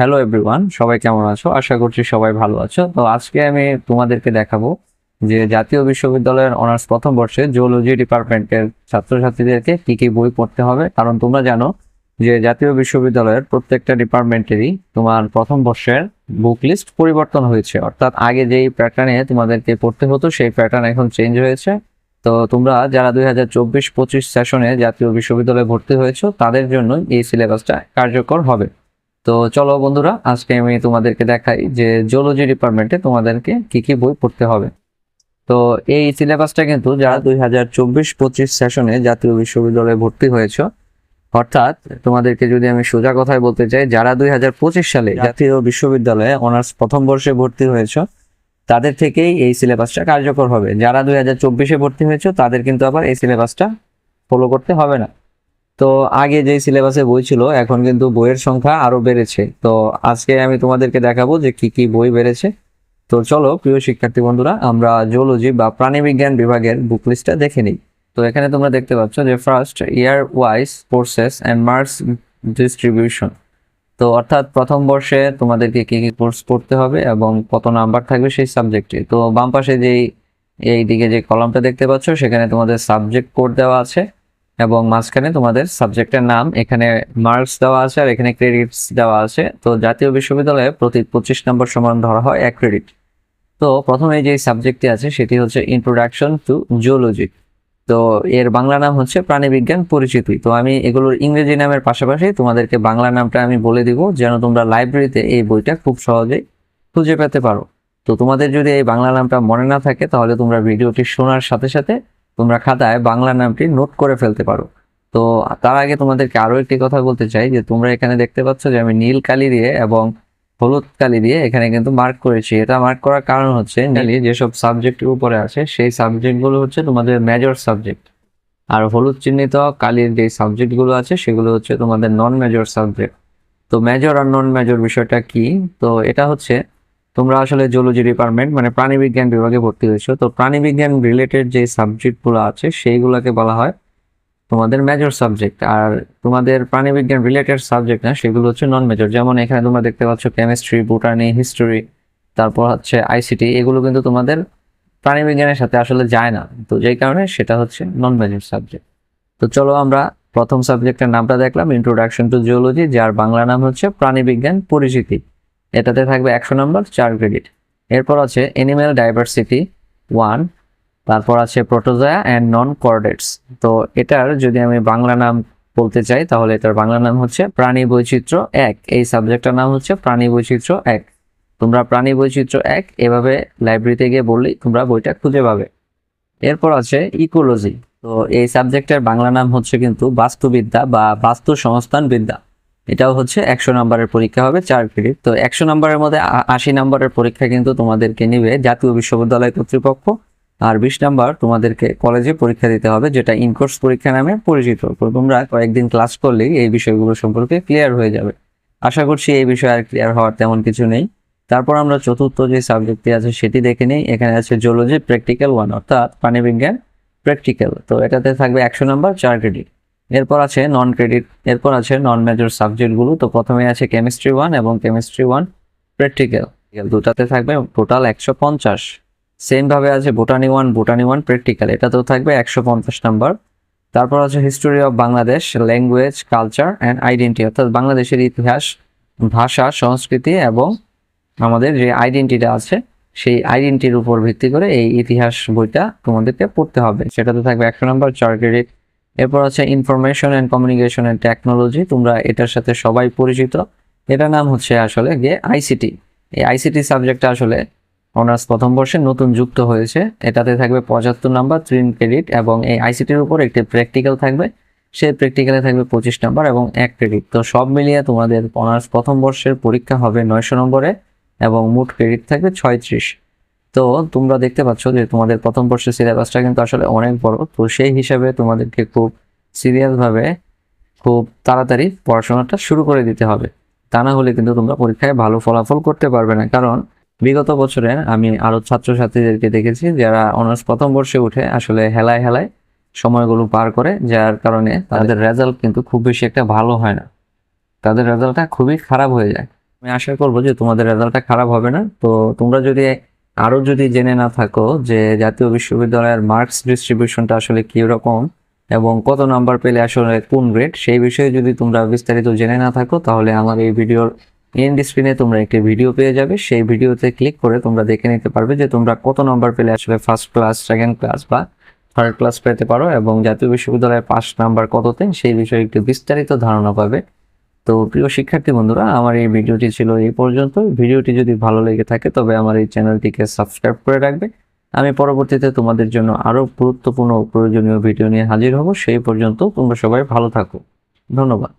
Hello everyone সবাই কেমন আছো? আশা করছি সবাই ভালো আছো। তো আজকে আমি তোমাদেরকে দেখাবো যে জাতীয় বিশ্ববিদ্যালয়ের অনার্স প্রথম বর্ষে জিওলজি ডিপার্টমেন্টের ছাত্রছাত্রীদেরকে কি কি বই পড়তে হবে। কারণ তোমরা জানো যে জাতীয় বিশ্ববিদ্যালয়ের প্রত্যেকটা ডিপার্টমেন্টেরই তোমার প্রথম বর্ষের বুক লিস্ট পরিবর্তন হয়েছে। অর্থাৎ আগে যেই প্যাটার্নে তোমাদেরকে পড়তে হতো, সেই প্যাটার্ন এখন চেঞ্জ হয়েছে। তো তোমরা যারা দুই হাজার চব্বিশ পঁচিশ সেশনে জাতীয় বিশ্ববিদ্যালয়ে ভর্তি হয়েছো, তাদের জন্য এই সিলেবাসটা কার্যকর হবে। তো চলো বন্ধুরা, আজকে আমি তোমাদেরকে দেখাই যে জিওলজি ডিপার্টমেন্টে তোমাদেরকে কি কি বই পড়তে হবে। তো এই সিলেবাসটা কিন্তু যারা দুই হাজার চব্বিশ পঁচিশ সেশনে জাতীয় বিশ্ববিদ্যালয়ে ভর্তি হয়েছে, অর্থাৎ তোমাদেরকে যদি আমি সোজা কথায় বলতে চাই, যারা দুই হাজার পঁচিশ সালে জাতীয় বিশ্ববিদ্যালয়ে অনার্স প্রথম বর্ষে ভর্তি হয়েছে, তাদের থেকেই এই সিলেবাসটা কার্যকর হবে। যারা দুই হাজার চব্বিশে ভর্তি হয়েছে, তাদের কিন্তু আবার এই সিলেবাসটা ফলো করতে হবে না। তো আগে যে সিলেবাসে বই ছিল, এখন কিন্তু বইয়ের সংখ্যা আরও বেড়েছে। তো আজকে আমি তোমাদেরকে দেখাবো যে কি কি বই বেড়েছে। তো চলো, প্রিয় শিক্ষার্থী বন্ধুরা, আমরা জিওলজি বা প্রাণীবিজ্ঞান বিভাগের বুক লিস্টটা দেখে নিই। তো এখানে তোমরা দেখতে পাচ্ছ যে first year wise courses and marks distribution তো অর্থাৎ প্রথম বর্ষে তোমাদেরকে কি কি কোর্স পড়তে হবে এবং কত নাম্বার থাকবে সেই সাবজেক্টে তো বাম পাশে যেই এই দিকে যে কলামটা দেখতে পাচ্ছ, সেখানে তোমাদের সাবজেক্ট কোড দেওয়া আছে। এবং মাঝখানে তোমাদের সাবজেক্টের নাম, এখানে মার্কস দেওয়া আছে আর এখানে ক্রেডিটস দেওয়া আছে। তো জাতীয় বিশ্ববিদ্যালয়ে প্রতি পঁচিশ নম্বর সমান ধরা হয় এক ক্রেডিট তো প্রথমে যে সাবজেক্টটি আছে, সেটি হচ্ছে ইন্ট্রোডাকশন টু জিওলজি তো এর বাংলা নাম হচ্ছে প্রাণীবিজ্ঞান পরিচিতি। তো আমি এগুলোর ইংরেজি নামের পাশাপাশি তোমাদেরকে বাংলা নামটা আমি বলে দিব, যেন তোমরা লাইব্রেরিতে এই বইটা খুব সহজেই খুঁজে পেতে পারো। তো তোমাদের যদি এই বাংলা নামটা মনে না থাকে, তাহলে তোমরা ভিডিওটি শোনার সাথে সাথে তোমরা খাতায় বাংলা নামটি নোট করে ফেলতে পারো। তো তার আগে তোমাদেরকে আরও একটি কথা বলতে চাই, যে তোমরা এখানে দেখতে পাচ্ছ যে আমি নীল কালি দিয়ে এবং হলুদ কালি দিয়ে এখানে কিন্তু মার্ক করেছি। এটা মার্ক করার কারণ হচ্ছে, নীলি যেসব সাবজেক্টের উপরে আছে, সেই সাবজেক্টগুলো হচ্ছে তোমাদের মেজর সাবজেক্ট আর হলুদ চিহ্নিত কালির যে সাবজেক্টগুলো আছে, সেগুলো হচ্ছে তোমাদের নন মেজর সাবজেক্ট তো মেজর আর নন মেজর বিষয়টা কি? তো এটা হচ্ছে তোমরা আসলে জুলজি ডিপার্টমেন্ট মানে প্রাণীবিজ্ঞান বিভাগে ভর্তি হয়েছো। তো প্রাণীবিজ্ঞান রিলেটেড যে সাবজেক্টগুলো আছে, সেইগুলোকে বলা হয় তোমাদের মেজর সাবজেক্ট আর তোমাদের প্রাণীবিজ্ঞান রিলেটেড সাবজেক্ট না, সেগুলো হচ্ছে নন মেজর যেমন এখানে তোমরা দেখতে পাচ্ছ কেমিস্ট্রি বুটানি হিস্টোরি তারপর হচ্ছে আইসিটি এগুলো কিন্তু তোমাদের প্রাণীবিজ্ঞানের সাথে আসলে যায় না। তো যেই কারণে সেটা হচ্ছে নন মেজর সাবজেক্ট তো চলো আমরা প্রথম সাবজেক্টের নামটা দেখলাম ইন্ট্রোডাকশন টু জিওলজি যার বাংলা নাম হচ্ছে প্রাণীবিজ্ঞান পরিচিতি। এটাতে থাকবে একশো নম্বর, চার ক্রেডিট এরপর আছে এনিম্যাল ডাইভার্সিটি ওয়ান তারপর আছে প্রোটোজয়া অ্যান্ড নন কর্ডেটস তো এটার যদি আমি বাংলা নাম বলতে চাই, তাহলে এটার বাংলা নাম হচ্ছে প্রাণী বৈচিত্র্য এক। এই সাবজেক্টটার নাম হচ্ছে প্রাণী বৈচিত্র্য এক। তোমরা প্রাণী বৈচিত্র্য এক এভাবে লাইব্রেরিতে গিয়ে বললেই তোমরা বইটা খুঁজে পাবে। এরপর আছে ইকোলজি তো এই সাবজেক্টের বাংলা নাম হচ্ছে কিন্তু বাস্তুবিদ্যা বা বাস্তু সংস্থান বিদ্যা এটাও হচ্ছে একশো নম্বরের পরীক্ষা হবে চার ক্রেডিট তো একশো নম্বরের মধ্যে আশি নম্বরের পরীক্ষা কিন্তু তোমাদেরকে নিবে জাতীয় বিশ্ববিদ্যালয় কর্তৃপক্ষ। আর বিশ নাম্বার তোমাদেরকে কলেজে পরীক্ষা দিতে হবে, যেটা ইনকোর্স পরীক্ষা নামে পরিচিত। তোমরা কয়েকদিন ক্লাস করলেই এই বিষয়গুলো সম্পর্কে ক্লিয়ার হয়ে যাবে। আশা করছি এই বিষয়ে আর ক্লিয়ার হওয়ার তেমন কিছু নেই। তারপর আমরা চতুর্থ যে সাবজেক্টটি আছে সেটি দেখে নিই, এখানে আছে জিওলজি প্র্যাকটিক্যাল ওয়ান অর্থাৎ প্রাণীবিজ্ঞান প্র্যাকটিক্যাল তো এটাতে থাকবে একশো নাম্বার, চার ক্রেডিট এরপর আছে নন ক্রেডিট এরপর আছে নন মেজর সাবজেক্টগুলো তো প্রথমে আছে কেমিস্ট্রি ওয়ান এবং কেমিস্ট্রি ওয়ান প্র্যাকটিক্যাল দুটাতে থাকবে টোটাল একশো পঞ্চাশ। সেম ভাবে আছে botany one botany one practical এটাতেও থাকবে একশো পঞ্চাশ নাম্বার তারপর আছে history of Bangladesh language culture and identity অর্থাৎ বাংলাদেশের ইতিহাস, ভাষা, সংস্কৃতি এবং আমাদের যে আইডেন্টিটা আছে, সেই আইডেন্টির উপর ভিত্তি করে এই ইতিহাস বইটা তোমাদেরকে পড়তে হবে। সেটাতে থাকবে একশো নাম্বার চার ক্রেডিট এরপর আছে information and communication and technology তোমরা এটার সাথে সবাই পরিচিত। এটার নাম হচ্ছে আসলে গিয়ে আইসিটি এই আইসিটি সাবজেক্টটা আসলে অনার্স প্রথম বর্ষে নতুন যুক্ত হয়েছে। এটাতে থাকবে পঁচাত্তর নাম্বার তিন ক্রেডিট এবং এই আইসিটির উপর একটি প্র্যাকটিক্যাল থাকবে। সেই প্র্যাকটিক্যালে থাকবে পঁচিশ নাম্বার এবং এক ক্রেডিট তো সব মিলিয়ে তোমাদের অনার্স প্রথম বর্ষের পরীক্ষা হবে নয়শো নম্বরে এবং মোট ক্রেডিট থাকবে ছয়ত্রিশ। তো তোমরা দেখতে পাচ্ছ যে তোমাদের প্রথম বর্ষের সিলেবাসটা কিন্তু আসলে অনেক বড়। তো সেই হিসাবে তোমাদেরকে খুব সিরিয়াসভাবে খুব তাড়াতাড়ি পড়াশোনাটা শুরু করে দিতে হবে। তা না হলে কিন্তু তোমরা পরীক্ষায় ভালো ফলাফল করতে পারবে না। কারণ বিগত বছরে আমি আরও ছাত্রছাত্রীদেরকে দেখেছি যারা অনার্স প্রথম বর্ষে উঠে আসলে হেলায় হেলায় সময়গুলো পার করে, যার কারণে তাদের রেজাল্ট কিন্তু খুব বেশি একটা ভালো হয় না। তাদের রেজাল্টটা খুবই খারাপ হয়ে যায়। আমি আশা করব যে তোমাদের রেজাল্টটা খারাপ হবে না। তো তোমরা যদি আরও যদি জেনে না থাকো যে জাতীয় বিশ্ববিদ্যালয়ের মার্কস ডিস্ট্রিবিউশনটা আসলে কি রকম এবং কত নাম্বার পেলে আসলে কোন গ্রেড সেই বিষয়ে যদি তোমরা বিস্তারিত জেনে না থাকো, তাহলে আমার এই ভিডিওর এন্ড স্ক্রিনে তোমরা একটি ভিডিও পেয়ে যাবে। সেই ভিডিওতে ক্লিক করে তোমরা দেখে নিতে পারবে যে তোমরা কত নাম্বার পেলে আসলে ফার্স্ট ক্লাস সেকেন্ড ক্লাস বা থার্ড ক্লাস পেতে পারো এবং জাতীয় বিশ্ববিদ্যালয়ের পাস নাম্বার কততে, সেই বিষয়ে একটু বিস্তারিত ধারণা পাবে। তো প্রিয় শিক্ষার্থী বন্ধুরা, আমার এই ভিডিওটি ছিল এই পর্যন্ত ভিডিওটি যদি ভালো লেগে থাকে, তবে আমার এই চ্যানেলটিকে সাবস্ক্রাইব করে রাখবে। আমি পরবর্তীতে তোমাদের জন্য আরও গুরুত্বপূর্ণ প্রয়োজনীয় ভিডিও নিয়ে হাজির হব। সেই পর্যন্ত তোমরা সবাই ভালো থাকো। ধন্যবাদ।